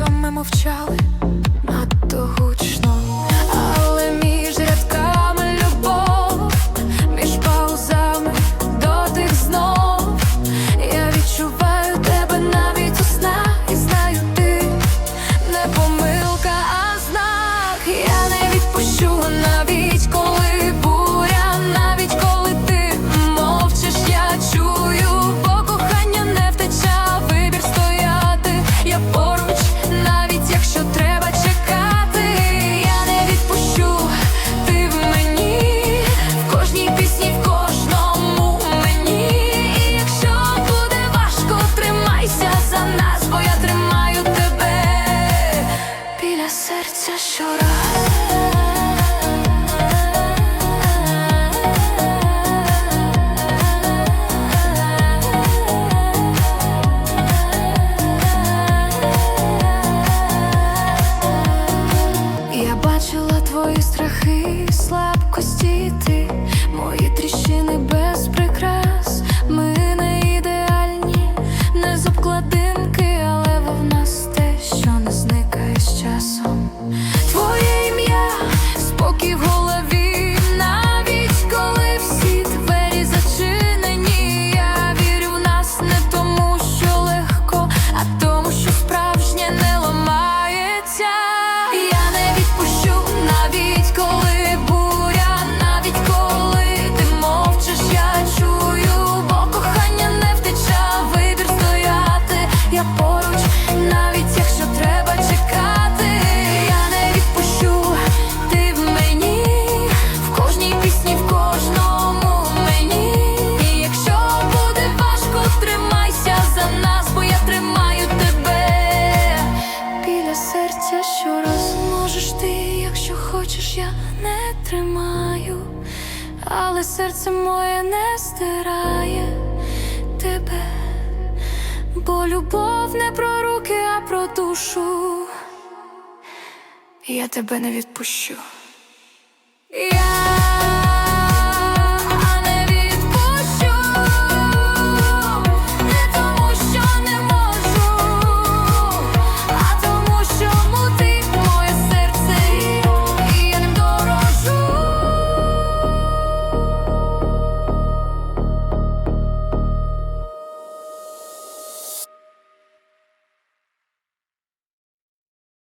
разом ми мовчали. твої страхи. я не тримаю, але серце моє не стирає тебе, бо любов не про руки, а про душу. Я тебе не відпущу.